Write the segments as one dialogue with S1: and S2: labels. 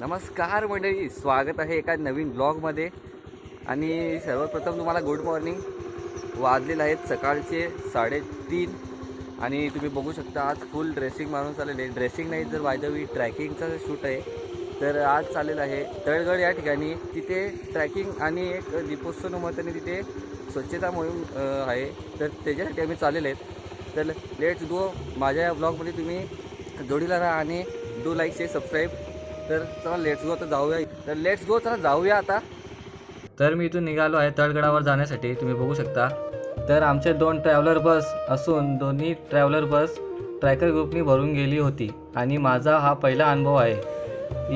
S1: नमस्कार मंडळी स्वागत आहे एका नवीन ब्लॉगमध्ये आणि सर्वप्रथम तुम्हाला गुड मॉर्निंग वाजलेले आहेत सकाळचे साडेतीन. आणि तुम्ही बघू शकता आज फुल ड्रेसिंग मारून चाललेले आहे. ड्रेसिंग नाही तर वायदवी ट्रॅकिंगचं शूट आहे. तर आज चाललेलं आहे तळगड या ठिकाणी. तिथे ट्रॅकिंग आणि एक दीपोत्सव निमित्ताने तिथे स्वच्छता मोहीम आहे. तर त्याच्यासाठी आम्ही चाललेले आहेत. तर लेट्स गो माझ्या या ब्लॉगमध्ये तुम्ही जोडीला राहा आणि डू लाईक शे सबस्क्राईब तर चला लेट्स गो आता जाऊया. तर लेट्स गो चला जाऊया आता. तर मी इथून निघालो आहे तळगडावर जाण्यासाठी तुम्ही बघू शकता. तर आमचे दोन ट्रॅव्हलर बस असून दोन्ही ट्रॅव्हलर बस ट्रॅकर ग्रुपनी भरून गेली होती. आणि माझा हा पहिला अनुभव आहे.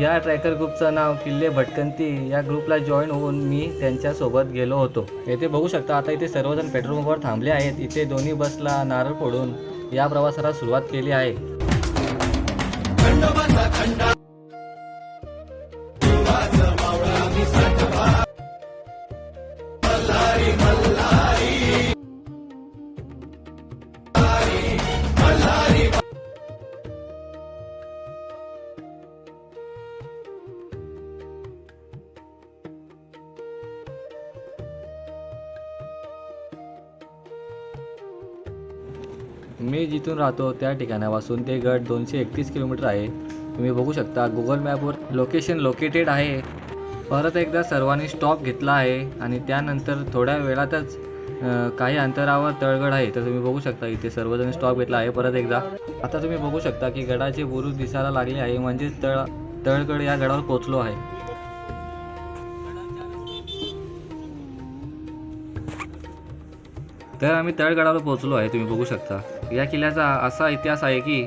S1: या ट्रॅकर ग्रुपचं नाव किल्ले भटकंती या ग्रुपला जॉईन होऊन मी त्यांच्यासोबत गेलो होतो. येथे बघू शकता आता इथे सर्वजण पेट्रोल पंपावर थांबले आहेत. इथे दोन्ही बसला नारळ फोडून या प्रवासाला सुरुवात केली आहे. मी जिथून राहतो त्या ठिकाणापासून ते गड दोनशे एकतीस किलोमीटर आहे. तुम्ही बघू शकता गुगल मॅपवर लोकेशन लोकेटेड आहे. परत एकदा सर्वांनी स्टॉप घेतला आहे आणि त्यानंतर थोड्या वेळातच काही अंतरावर तळगड आहे. तर तुम्ही बघू शकता इथे सर्वजण स्टॉप घेतला आहे परत एकदा. आता तुम्ही बघू शकता की गडाचे बुरुज दिसायला लागले आहे. म्हणजेच तळ तळगड या गडावर पोचलो आहे. तर आम्ही तळगडावर पोहोचलो आहे. तुम्ही बघू शकता. या किल्ल्याचा असा इतिहास आहे की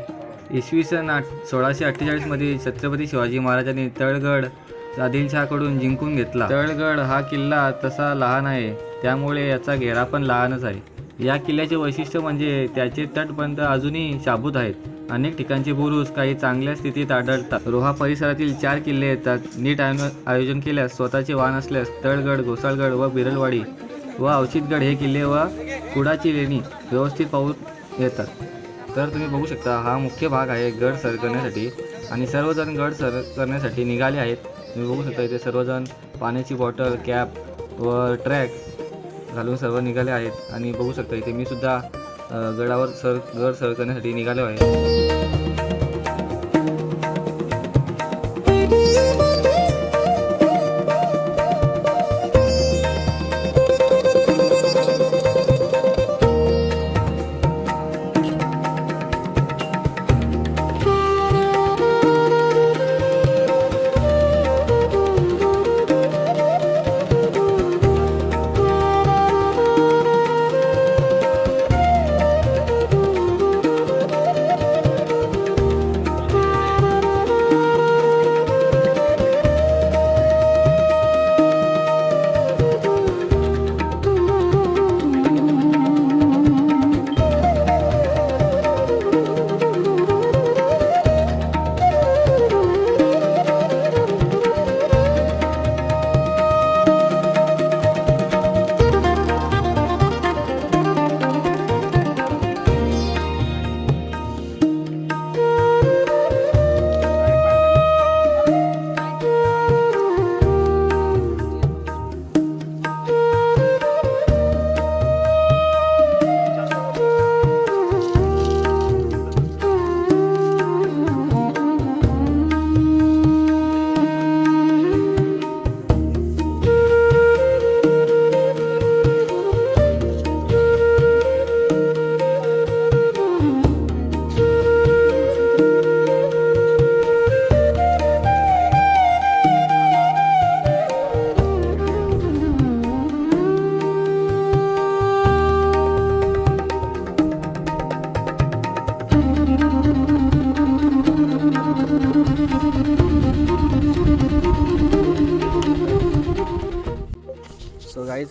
S1: इसवी सन आठ सोळाशे अठ्ठेचाळीसमध्ये छत्रपती शिवाजी महाराजांनी तळगड आदिलशहाकडून जिंकून घेतला. तळगड हा किल्ला तसा लहान आहे त्यामुळे याचा घेरा पण लहानच आहे. या किल्ल्याचे वैशिष्ट्य म्हणजे त्याचे तटबंध अजूनही शाबूत आहेत. अनेक ठिकाणचे बुरुज काही चांगल्या स्थितीत आढळतात. रोहा परिसरातील चार किल्ले येतात. नीट आयो- आयोजन केल्यास स्वतःचे वाहन असल्यास तळगड गोसाळगड व बिरलवाडी व औषितगड हे किल्ले व कुडाची लेणी व्यवस्थित पाऊ येतात. तर तुम्ही बघू शकता हा मुख्य भाग आहे गड सर करण्यासाठी आणि सर्वजण गड सर करण्यासाठी निघाले आहेत. तुम्ही बघू शकता इथे सर्वजण पाण्याची बॉटल कॅप व ट्रॅक घालून सर्व निघाले आहेत. आणि बघू शकता इथे मी सुद्धा गडावर सर गड सर करण्यासाठी निघालो आहे.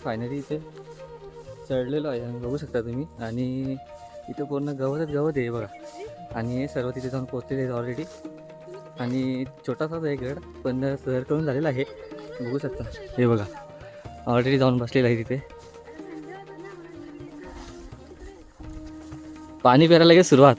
S1: फायनली इथे चढलेलो आहे. बघू शकता तुम्ही. आणि इथं पूर्ण गवतच गवत आहे बघा. आणि हे सर्व तिथे जाऊन पोचलेले आहेत ऑलरेडी आणि छोटासाच आहे गड पण सर करून झालेला आहे. बघू शकता. हे बघा. ऑलरेडी जाऊन बसलेलं आहे तिथे. पाणी प्यायला लगेच सुरुवात.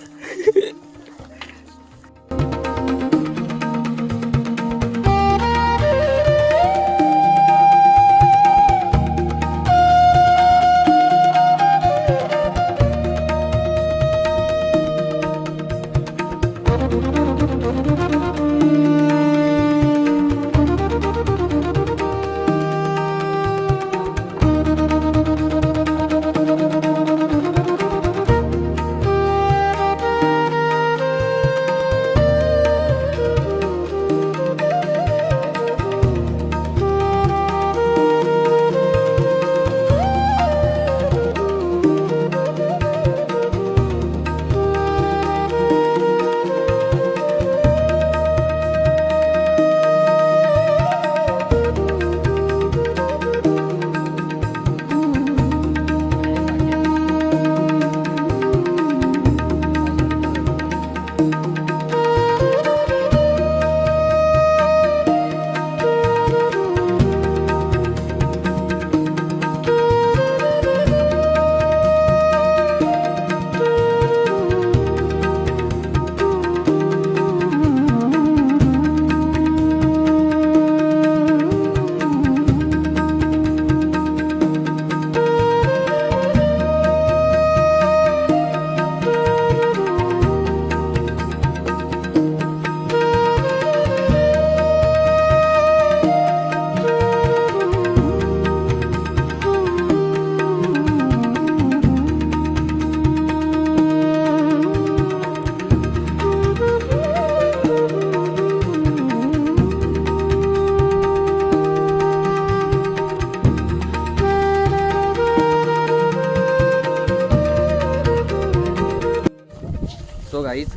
S1: गाईज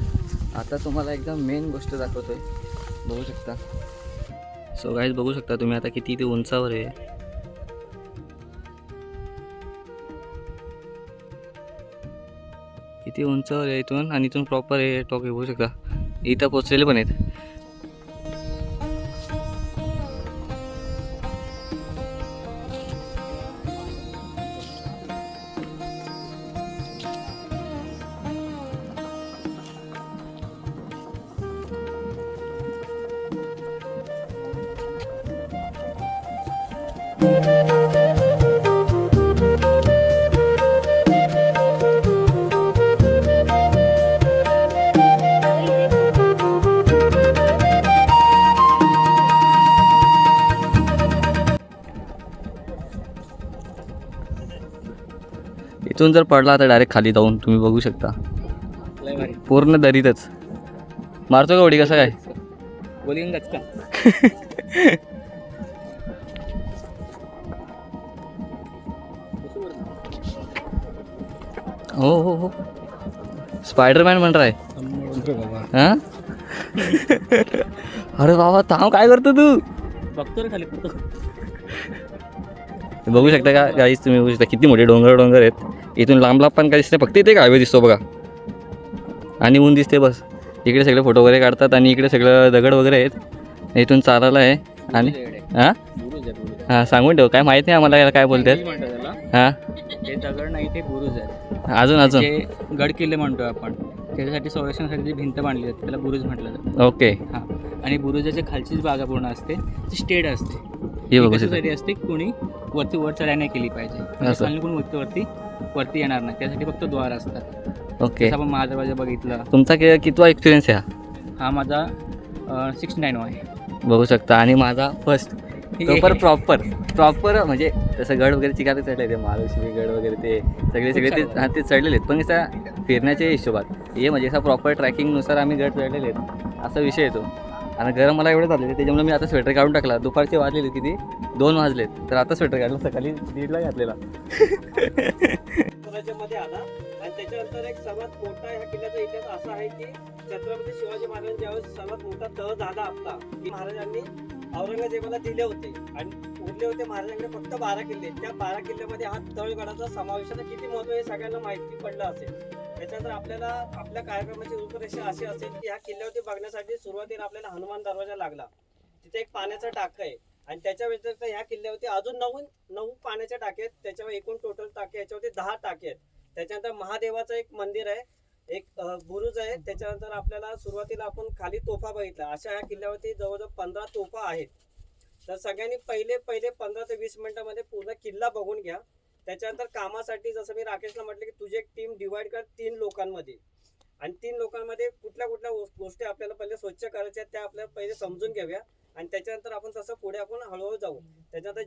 S1: आता तुम्हाला एकदम मेन गोष्ट दाखवतो आहे बघू शकता. सो गाईज बघू शकता तुम्ही आता किती ते उंचावर आहे. किती उंचावर आहे इथून आणि इथून प्रॉपर आहे टॉक बघू शकता. इथं पोचलेले पण आहेत. इथून जर पडला तर डायरेक्ट खाली जाऊन तुम्ही बघू शकता. पूर्ण दरीतच. मारतो का उडी कसं काय? हो हो हो. स्पायडरमॅन म्हण आहे हां? अरे बाबा थांब काय करतो तू?
S2: बघतो रे खाली
S1: बघू शकता का गाईच तुम्ही बघू शकता किती मोठे डोंगर डोंगर आहेत. इथून लांब लांब पण काय दिसते फक्त इथे हायवे दिसतो बघा. आणि ऊन दिसते बस. इकडे सगळे फोटो वगैरे काढतात आणि इकडे सगळं दगड वगैरे आहेत. इथून चालायला आहे. आणि हां? हां सांगून ठेव. काय माहिती आहे आम्हाला याला काय बोलतात.
S2: म्हणतो
S1: हां?
S2: ते दगड नाही ते बुरुज आहे
S1: अजून अजून.
S2: गड किल्ले म्हणतोय आपण. त्याच्यासाठी संरक्षणासाठी जी भिंत बांधली जाते त्याला बुरुज म्हटलं जातं.
S1: ओके.
S2: हां. आणि बुरुजाच्या खालचीच बागा पूर्ण असते. ती स्टेड असते.
S1: हे बघू
S2: असते कोणी वरती वर चढाई नाही केली पाहिजे. म्हणजे कोणी वरती वरती वरती येणार नाही. त्यासाठी फक्त द्वार असतात.
S1: ओके.
S2: आपण महादरवाजा बघितला.
S1: तुमचा कि- कितवा एक्सपिरियन्स आहे हा?
S2: हा माझा सिक्स्टी नाईन आहे.
S1: बघू शकता. आणि माझा फर्स्ट पण प्रॉपर प्रॉपर म्हणजे तसं गड वगैरे चिकायला चढले ते महालक्ष्मी गड वगैरे ते सगळे सगळे ते हा ते चढलेले आहेत. पण असा फिरण्याच्या हिशोबात हे म्हणजे असा प्रॉपर ट्रॅकिंगनुसार आम्ही गड चढलेले आहेत. असा विषय येतो आणि गरम मला एवढं झालेलं त्याच्यामुळे मी आता स्वेटर काढून टाकला. दुपारचे वाजलेले किती दोन वाजलेत. तर आता स्वेटर काढलं सकाळी दीडला घातलेला.
S3: आणि त्याच्यानंतर एक सर्वात मोठा ह्या किल्ल्याचा इतिहास असा आहे की छत्रपती शिवाजी महाराजांच्या सर्वात मोठा तह झाला आपला महाराजांनी औरंगजेबाला दिले होते. आणि उरले होते महाराजांकडे फक्त बारा किल्ले. त्या बारा किल्ल्यामध्ये हा तळगडाचा समावेश किती महत्त्व हे सगळ्यांना माहिती पडलं असेल. त्याच्यानंतर आपल्याला आपल्या कार्यक्रमाची रूपरेषा अशी असेल की ह्या किल्ल्यावरती बघण्यासाठी सुरुवातीला आपल्याला हनुमान दरवाजा लागला. तिथे एक पाण्याचा टाका आहे. आणि त्याच्या व्यतिरिक्त ह्या किल्ल्यावरती अजून नऊ नऊ पाण्याच्या टाके आहेत. त्याच्यावर एकूण टोटल टाके याच्यावरती दहा टाके आहेत. त्याच्यानंतर महादेवाचं एक मंदिर आहे. एक बुरुज आहे त्याच्यानंतर आपल्याला सुरुवातीला आपण खाली तोफा बघितला अशा ह्या किल्ल्यावरती जवळजवळ पंधरा तोफा आहेत तर सगळ्यांनी पहिले पहिले पंधरा ते वीस मिनिटामध्ये पूर्ण किल्ला बघून घ्या त्याच्यानंतर कामासाठी जसं मी राकेशला म्हटलं की तुझी एक टीम डिवाइड कर तीन लोकांमध्ये आणि तीन लोकांमध्ये कुठल्या कुठल्या गोष्टी आपल्याला पहिले स्वच्छ करायच्या आहेत त्या आपल्याला पहिले समजून घेऊया आणि त्याच्यानंतर आपण तसं पुढे आपण हळूहळू जाऊ त्याच्यानंतर